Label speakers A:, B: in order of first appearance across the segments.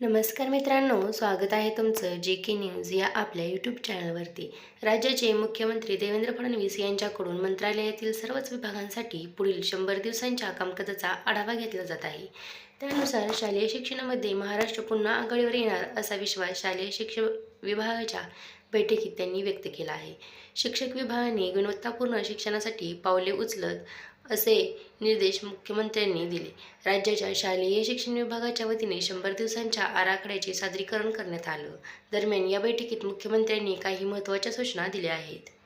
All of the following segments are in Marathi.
A: नमस्कार मित्रांनो स्वागत आहे तुमचं जे के न्यूज या आपल्या यूट्यूब चॅनलवरती. राज्याचे मुख्यमंत्री देवेंद्र फडणवीस यांच्याकडून मंत्रालयातील सर्वच विभागांसाठी पुढील शंभर दिवसांच्या कामकाजाचा आढावा घेतला जात आहे. त्यानुसार शालेय शिक्षणामध्ये महाराष्ट्र पुन्हा आघाडीवर येणार असा विश्वास शालेय शिक्षण विभागाच्या बैठकीत त्यांनी व्यक्त केला आहे. शिक्षक विभागाने गुणवत्तापूर्ण शिक्षणासाठी पावले उचलत असे निर्देश मुख्यमंत्र्यांनी दिले. राज्याच्या शालेय शिक्षण विभागाच्या वतीने शंभर दिवसांच्या आराखड्याचे सादरीकरण करण्यात आलं. दरम्यान या बैठकीत मुख्यमंत्र्यांनी काही महत्त्वाच्या सूचना दिल्या आहेत.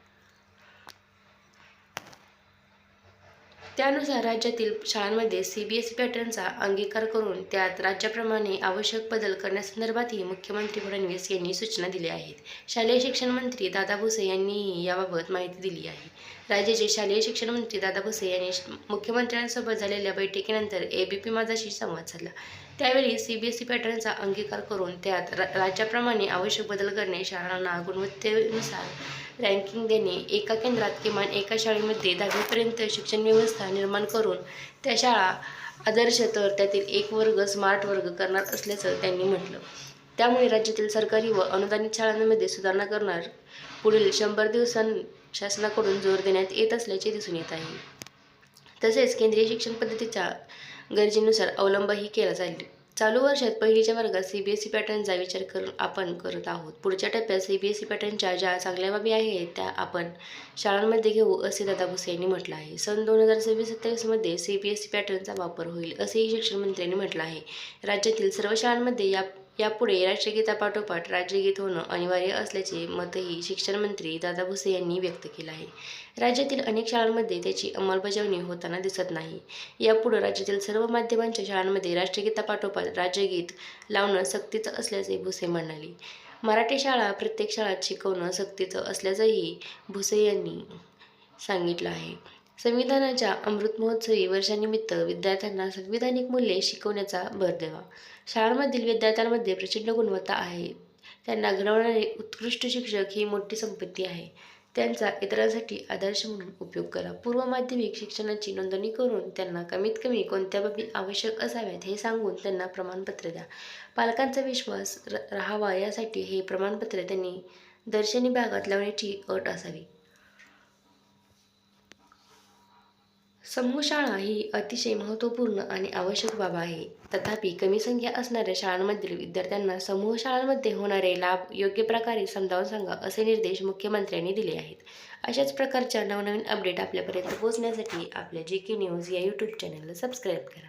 A: त्यानुसार राज्यातील शाळांमध्ये सी बी एस ई पॅटर्नचा अंगीकार करून त्यात राज्याप्रमाणे आवश्यक बदल करण्यासंदर्भातही मुख्यमंत्री फडणवीस यांनी सूचना दिल्या आहेत. शालेय शिक्षण मंत्री दादा भुसे यांनीही याबाबत माहिती दिली आहे. राज्याचे शालेय शिक्षण मंत्री दादा भुसे यांनी मुख्यमंत्र्यांसोबत झालेल्या बैठकीनंतर ए बी पी माझाशी संवाद साधला. त्यावेळी सी बी एस ई पॅटर्नचा अंगीकार करून त्यात रा- राज्याप्रमाणे आवश्यक बदल करणे शाळांना गुणवत्तेनुसार रँकिंग देणे एका केंद्रात किमान एका शाळेमध्ये दहावीपर्यंत शिक्षण व्यवस्था निर्माण करून त्या शाळा आदर्श तर त्यातील एक वर्ग स्मार्ट वर्ग करणार असल्याचं त्यांनी म्हटलं. त्यामुळे राज्यातील सरकारी व अनुदानित शाळांमध्ये सुधारणा करणार पुढील शंभर दिवसां शासनाकडून जोर देण्यात येत असल्याचे दिसून येत आहे. तसेच केंद्रीय शिक्षण पद्धतीच्या गरजेनुसार अवलंबही केला जाईल. चालू वर्षात पहिलीच्या वर्गात सी बी एस ई पॅटर्नचा विचार करून आपण करत आहोत. पुढच्या टप्प्यात सी बी एस ई पॅटर्नच्या ज्या चांगल्या बाबी आहेत त्या आपण शाळांमध्ये घेऊ असे दादा भुसे यांनी म्हटलं आहे. सन दोन हजार सव्वीस सत्तावीसमध्ये सी बी एस ई पॅटर्नचा वापर होईल असेही शिक्षण मंत्र्यांनी म्हटलं आहे. राज्यातील सर्व शाळांमध्ये या यापुढे राष्ट्रगीतापाठोपाठ राज्यगीत होणं अनिवार्य असल्याचे मतही शिक्षण मंत्री दादा भुसे यांनी व्यक्त केलं आहे. राज्यातील अनेक शाळांमध्ये त्याची अंमलबजावणी होताना दिसत नाही. यापुढे राज्यातील सर्व माध्यमांच्या शाळांमध्ये राष्ट्रगीतापाठोपाठ राज्यगीत लावणं सक्तीचं असल्याचे भुसे म्हणाले. मराठी शाळा प्रत्येक शाळात शिकवणं सक्तीचं असल्याचंही भुसे यांनी सांगितलं आहे. संविधानाच्या अमृत महोत्सवी वर्षानिमित्त विद्यार्थ्यांना संविधानिक मूल्ये शिकवण्याचा भर द्यावा. शाळांमधील विद्यार्थ्यांमध्ये प्रचंड गुणवत्ता आहे. त्यांना घडवणारे उत्कृष्ट शिक्षक ही मोठी संपत्ती आहे. त्यांचा इतरांसाठी आदर्श म्हणून उपयोग करा. पूर्व माध्यमिक शिक्षणाची नोंदणी करून त्यांना कमीत कमी कोणत्या बाबी आवश्यक असाव्यात हे सांगून त्यांना प्रमाणपत्र द्या. पालकांचा विश्वास र राहावा यासाठी हे प्रमाणपत्र त्यांनी दर्शनी भागात लावण्याची अट असावी. समूह शाळा ही अतिशय महत्त्वपूर्ण आणि आवश्यक बाब आहे. तथापि कमी संख्या असणाऱ्या शाळांमधील विद्यार्थ्यांना समूह शाळांमध्ये होणारे लाभ योग्य प्रकारे समजावून सांगा असे निर्देश मुख्यमंत्र्यांनी दिले आहेत. अशाच प्रकारच्या नवनवीन अपडेट आपल्यापर्यंत पोहोचण्यासाठी आपल्या जे के न्यूज या यूट्यूब चॅनलला सबस्क्राईब करा.